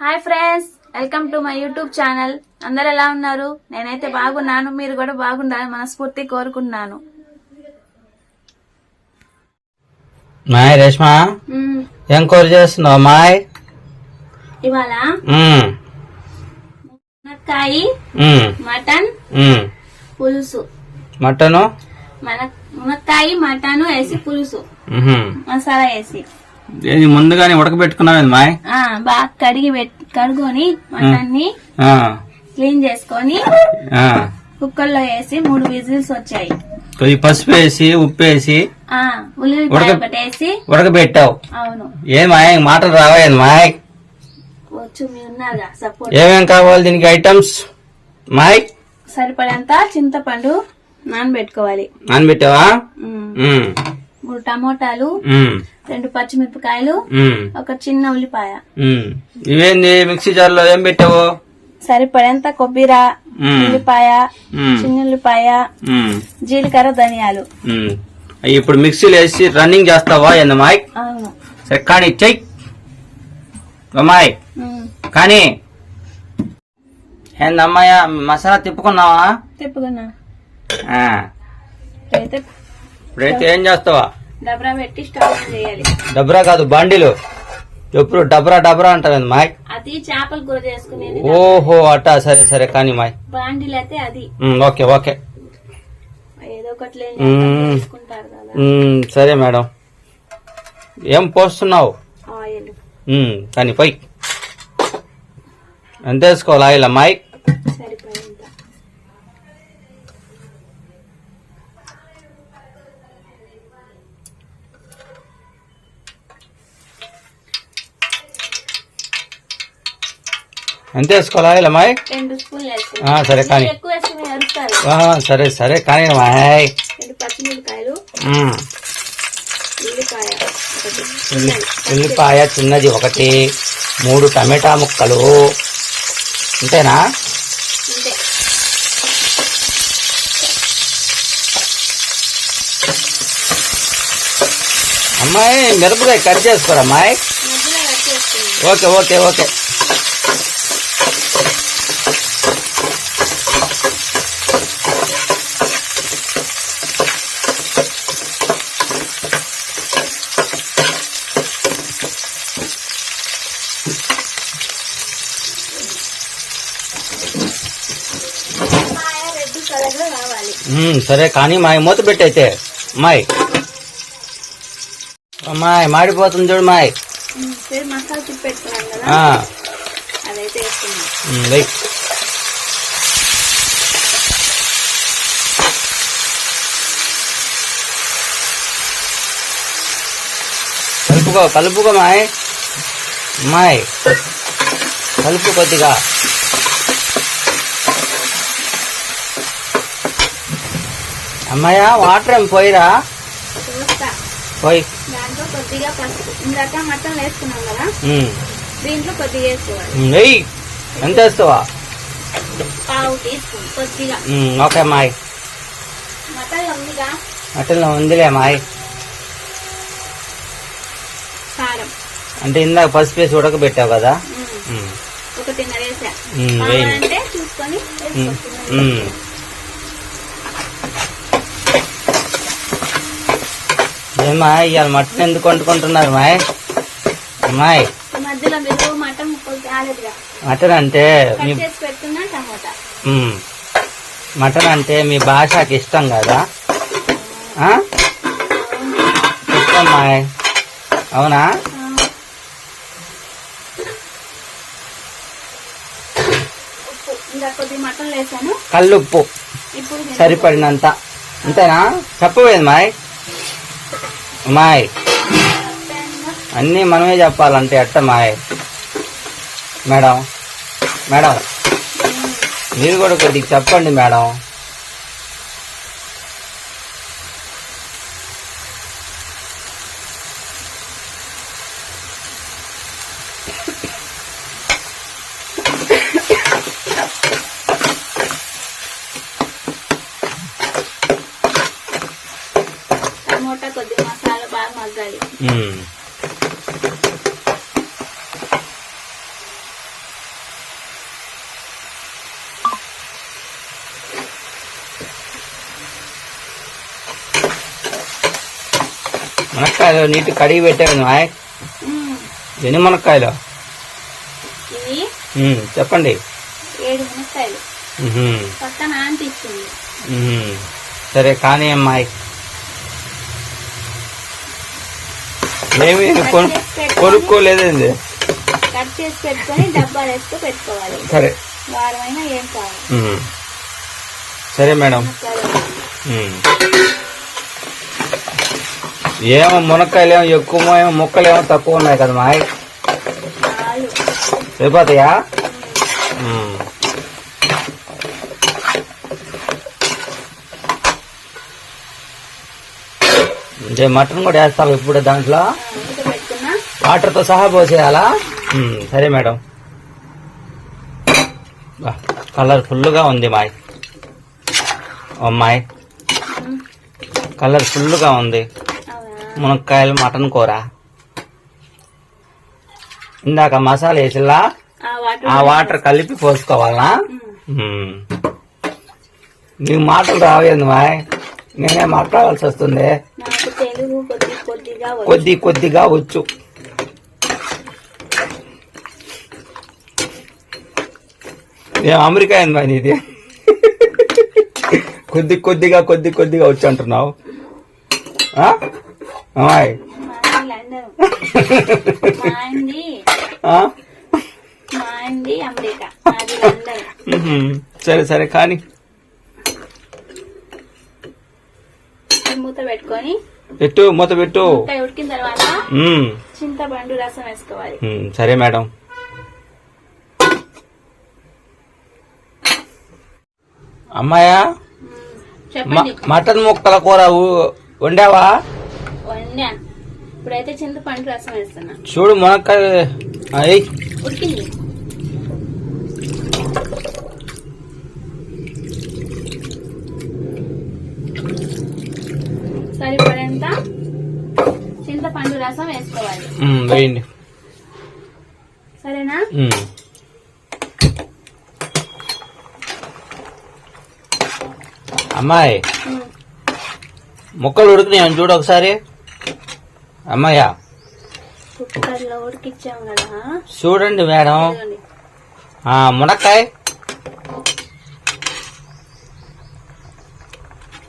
Hi friends welcome to my YouTube channel. అందరు ఎలా ఉన్నారు? నేనైతే బాగున్నాను మీరు కూడా బాగుండాలని మనస్ఫూర్తి కోరుకుంటున్నాను. మాయ్ రేష్మా. ఏం కూర చేస్తున్నావు మాయ్? ఇవాళ మునక్కాయ మటన్. పులుసు. మటను? మన మునక్కాయ మటన్ వేసి పులుసు. మసాలా వేసి. ఇది ముందుగానే ఉడకబెట్టుకున్నావు మాయ్? ఆ బాగా కడిగి కడుగొని మటన్ని ఆ, క్లీన్ చేసుకొని. కుక్కర్లో వేసి మూడు విజిల్స్ వచ్చాయి. కొద్ది పసుపు వేసి ఉప్పు వేసి ఉడకబెట్టావు. అవును. ఏ మాయ్? మాటలు రావాయండి మాయ్? ఏమేం కావాలి దీనికి ఐటమ్స్? మాయ్? సరిపడంత చింతపండు నానబెట్టుకోవాలి. నానబెట్టావా? మూడు టమోటాలు రెండు పచ్చిమిరపకాయలు ఒక చిన్న ఉల్లిపాయ. ఇవేంది? మిక్సీ జార్లో ఏం పెట్టావు? సరిపడంత కొబ్బరి. ఉల్లిపాయ చిన్న ఉల్లిపాయ జీలకర్ర ధనియాలు. ఇప్పుడు మిక్సీలో వేసి రన్నింగ్ చేస్తావా ఏంది మాయ్? అవును. సరే కానీ చెయ్యి అమ్మాయి కానీ ఏందమ్మాయ మసాలా తిప్పుకున్నావా? తిప్పుకున్నా. ఇప్పుడైతే ఏం చేస్తావా? డబ్రా పెట్టి స్టవ్ చేయాలి. డబ్రా కాదు బండిలు. ఎప్పుడు డబ్రా డబ్రా అంటారు మాయ్? అది చేపల కూర చేసుకునేది ఓహో అట్టా సరే సరే కానీ మాయ్. బాండిల్ అయితే అది ఓకే ఓకే. ఏదో ఒకటి సరే మేడం. ఏం పోస్తున్నావు? కానీ పోయి. ఎంత వేసుకోవాలి ఆయిల్ అమ్మాయి ఎంత వేసుకోవాలి వేసుకుని ఆ, సరే కానీ. సరే సరే కానీ ఉమ్. ఉల్లిపాయ చిన్నది ఒకటి మూడు టమాటా ముక్కలు. అంతేనా అంతే అమ్మాయి మిరపకాయ కట్ చేసుకోరా అమ్మాయి ఓకే ఓకే ఓకే ఉల్లిపాయ రెడ్ కలర్లో రావాలి ఉమ్, సరే కానీ మా మూత పెట్టయితే అమ్మాయి అమ్మాయి మాడిపోతుంది చూడు మాయ్. కలుపుకో కలుపుకో మాయ్. అమ్మాయి కలుపు కొద్దిగా. అమ్మాయ వాటర్ ఏం పోయిరా? పోయి. దాంట్లో కొద్దిగా పసుపు ఇందాక మటన్ వేసుకున్నాం కదా. ఉమ్, దీంట్లో కొద్దిగా వేసుకోవాలి. ఉమ్, వెయ్యి ఎంత వేస్తావా? పావు కొద్దిగా. ఓకే మాయ్. మటన్ ఉందిగా? అట్లా ఉందిలే మాయ్. కారం. అంటే ఇందాక పసుపు వేసి ఉడకబెట్టావు కదా? ఒకటిన్నర వేసా. చూసుకొని ఏమా ఇవాళ మటన్ ఎందుకు వండుకుంటున్నారు మాయ్? అమ్మాయి మటన్ అంటే మీ మటన్ అంటే మీ భాషకి ఇష్టం కదా? ఇష్టం మాయ్. అవునా? కల్లుప్పు. నేను సరిపడినంత. అంతేనా? చెప్పవేది మాయ్. మాయ్. అన్నీ మనమే చెప్పాలంటే ఎట్ట మాయ్? Madam madam. మీరు కూడా కొద్దిగా చెప్పండి మేడం. మునక్కాయలు నీటి కడిగి పెట్టాను ఆయ్. ఎన్ని మునక్కాయలు? చెప్పండి. సరే కానీ అమ్మాయి ఏమి? కొను కొనుక్కోలేదండి. కట్ చేసి పెట్టుకొని డబ్బాలు వేస్తూ పెట్టుకోవాలి. సరే. వారమైనా ఏం కావాలి ఉమ్. సరే మేడం. ఏమో మునక్కాయలు ఏమో ఎక్కువ ఏమో ముక్కలు ఏమో తక్కువ ఉన్నాయి కదా మాయ్ చాలు. మటన్ కూడా వేస్తావు ఇప్పుడు దాంట్లో. వాటర్తో సహా పోసేయాలా? సరే మేడం. కలర్ ఫుల్గా ఉంది మాయ్. అమ్మాయి మ్మ్. కలర్ ఫుల్గా ఉంది. మునక్కాయలు మటన్ కూర. ఇందాక మసాలా వేసిలా ఆ వాటర్ కలిపి పోసుకోవాలా. నీకు మాటలు రావేంది మాయ్. నేనే మాట్లాడాల్సి వస్తుంది? కొద్ది కొద్దిగా వచ్చు. ఏం అమెరికా ఏంది మరి ఇది? కొద్ది కొద్దిగా కొద్ది కొద్దిగా వచ్చు అంటున్నావు? అమ్మాయి. సరే సరే కానీ మూత పెట్టుకొని పెట్టు మూత పెట్టు. ఉడికిన తర్వాత. చింతపండు రసం వేసుకోవాలి. సరే మేడం. అమ్మాయా? మటన్ ముక్కల కూర వండావా? ఇప్పుడైతే చింతపండు రసం వేస్తున్నా. చూడు మునక్కాయ ఉడికింది సరిపడేంత చింతపండు రసం వేసుకోవాలి. వేయండి. సరేనా. అమ్మాయి మ్మ్. ముక్కలు ఉడికినాయని చూడు ఒకసారి. అమ్మాయ్యా కుక్కర్లో ఉడికిచ్చాం కదా. చూడండి మేడం. మునక్కాయ.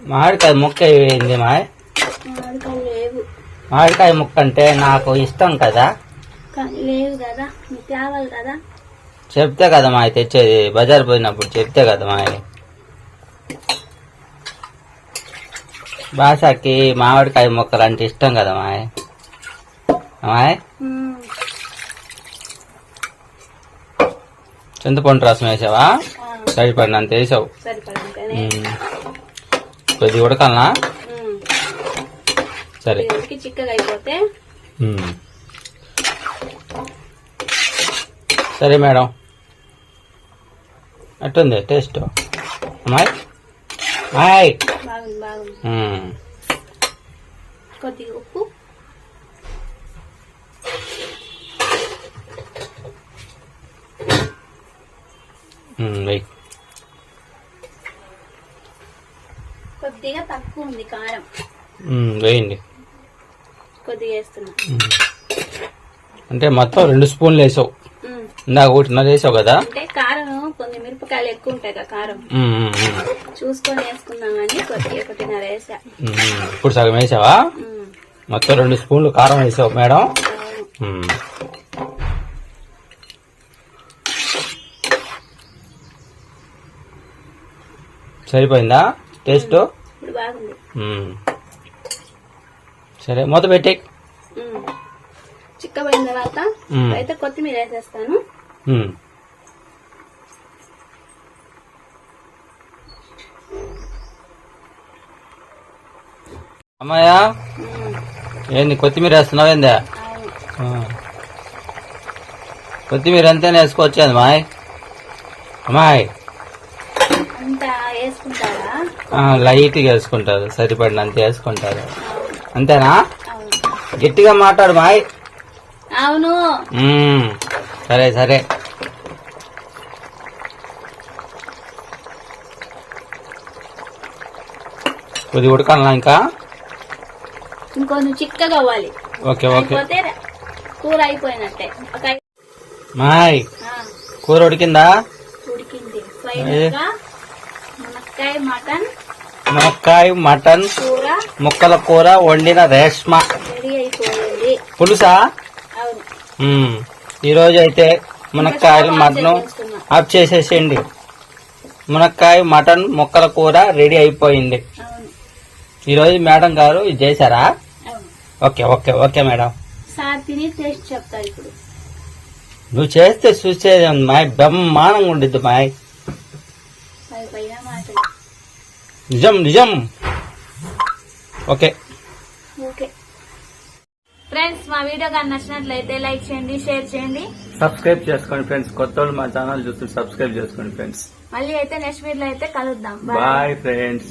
మామిడికాయ ముక్క వేయింది మాయ్. మామిడికాయలు లేవు. మామిడికాయ ముక్క అంటే నాకు ఇష్టం కదా. లేవు కదా మీకు తేవాలి కదా. చెప్తే కదా మాయ తెచ్చేది బజార్ పోయినప్పుడు చెప్తే కదా మాయ భాషకి మామిడికాయ ముక్కలు అంటే ఇష్టం కదా మాయ మాయ్. చింతపండు రసం వేసావా? సరిపడినంత వేసావు. కొద్ది ఉడకాలనా. సరే. చిక్కగా అయిపోతే. సరే మేడం. అట్టుంది టేస్ట్? అమ్మాయి? బాగుంది. కొద్దిగా ఉప్పు. కొద్దిగా తక్కువ ఉంది కారం. వేయండి. కొద్దిగా. అంటే మొత్తం రెండు స్పూన్లు వేసావు. ఇందాక ఒకటిన్నర వేసావు కదా అంటే కారం కొన్ని మిరపకాయలు ఎక్కువ ఉంటాయి కదా కారం. చూసుకొని వేసుకుందామని కొద్దిగా ఒకటిన్నర వేసా ఇప్పుడు సగం వేసావా. మొత్తం రెండు స్పూన్లు కారం వేసావు మేడం. సరిపోయిందా టేస్ట్ ఇప్పుడు బాగుంది. సరే మూత పెట్టి. చిక్కబడిన తర్వాత. అయితే కొత్తిమీర వేసేస్తాను. అమ్మాయా మ్మ్. ఏంది కొత్తిమీర వేస్తున్నావు ఏందా. కొత్తిమీర ఎంతైనా వేసుకోవచ్చు అమ్మాయి ఆ, లైట్గా వేసుకుంటారు సరిపడినంత వేసుకుంటారు అంతేనా? గట్టిగా మాట్లాడు మాయ్ అవును. సరే సరే. కొద్ది ఉడకాలనా ఇంకా? ఇంకొంచెం చిక్కగా అవ్వాలి. Okay okay. కూర అయిపోయినట్టే. మాయ్ కూర ఉడికిందా? ఉడికింది. మునక్కాయ మటన్ మునక్కాయ మటన్ ముక్కల కూర వండిన రేష్మ. పులుసా? అవును. మ్మ్. ఈ రోజు అయితే మునక్కాయలు మటన్ ఆఫ్ చేసేసేయండి. మునక్కాయ మటన్ ముక్కల కూర రెడీ అయిపోయింది. అవును. ఈ రోజు మేడం గారు ఇది చేశారా? Okay okay okay madam. నువ్వు చేస్తే చూసేది మాయ్ బ్రహ్మాండంగా ఉండిద్ది మాయ్. నిజం నిజం. ఓకే. ఓకే. ఫ్రెండ్స్ మా వీడియో కానీ నచ్చినట్లయితే లైక్ చేయండి షేర్ చేయండి. సబ్స్క్రైబ్ చేసుకోండి ఫ్రెండ్స్. కొత్త వాళ్ళు మా ఛానల్ చూస్తే సబ్స్క్రైబ్ చేసుకోండి ఫ్రెండ్స్. మళ్ళీ అయితే నెక్స్ట్ వీడియోలో అయితే కలుద్దాం. Bye friends